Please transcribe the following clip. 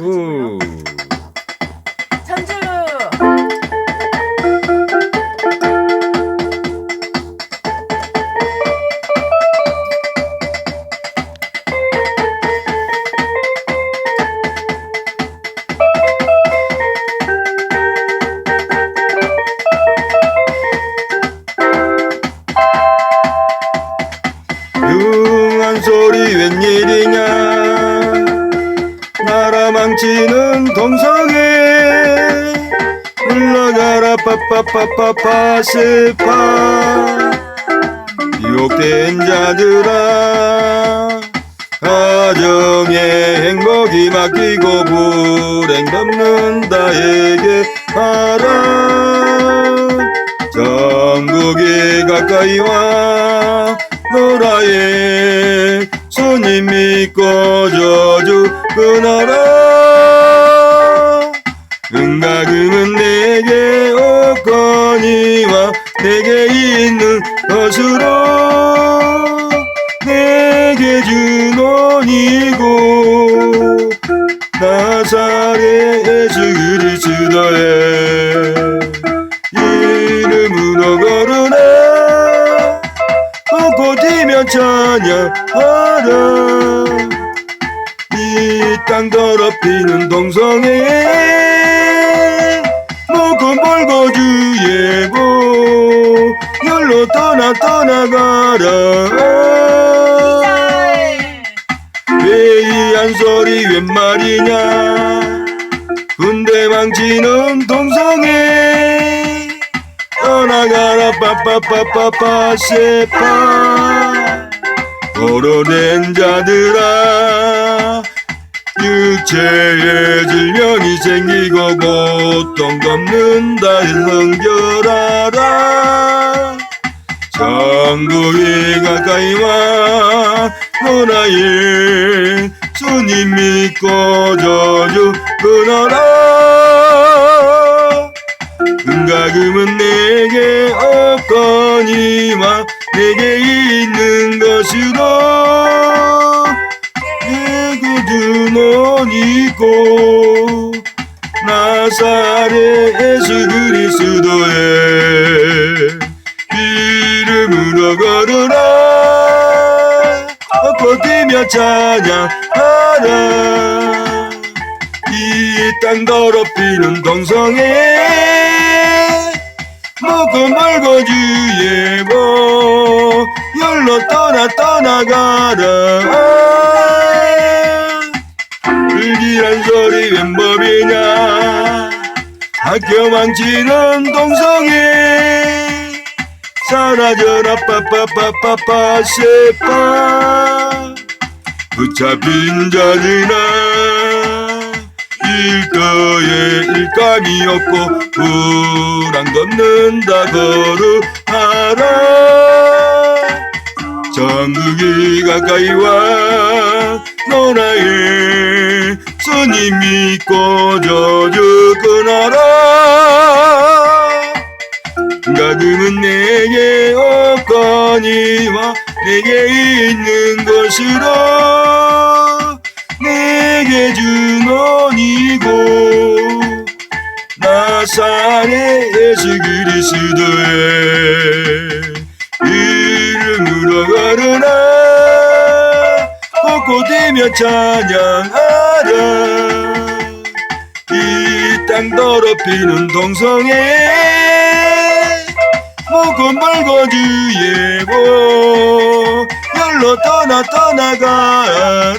후. 전주 융한 소리 웬일이냐 나라 망치는 동성애 흘러가라 빠빠빠빠빠 스파 유혹된 자들아 가정의 행복이 맡기고 불행 덮는 다에게 하라. 전국이 가까이 와 노라에 손님 믿 끊어라. 은가금은 내게 없거니와 내게 있는 것으로 내게 주노니고 나사렛 예수 그리스도의 이름으로 걷고 뛰며 찬양하라 이땅 더럽히는 동성애. 벌고 주예보 열로 떠나 떠나가라. 왜이한 소리 웬 말이냐. 군대 망치는 동성애. 떠나가라 빠빠빠빠빠 세파. 도로된 자들아 육체에 질병이 생기고 고통 걷는다 성결하라. 천국이 가까이 와 노라일 주님 믿고 저주 끊어라. 은가금은 내게 없거니와 내게 있는 것으로 내게 주 노니고 나사렛 예수 그리스도의 이름으로 걸으라 엎고 뛰며 찬양하라. 이 땅 더럽히는 동성애 먹고 멀고 주예보 열로 떠나 떠나가라 교 망치는 동성애 사라져라 빠빠빠빠빠 세파 붙잡힌 자들아 일거에 일감이 없고 불안 걷는다 거룩하라. 전국이 가까이 와 노라에 손님 믿고 저주 끊어라 내게 없거니와 내게 있는 것으로 내게 주노니고 나사렛 예수 그리스도의 이름으로 걷고 뛰며 찬양하라. 이 땅 더럽히는 동성애 먹고 멀고 주예보 열로 떠나 떠나가라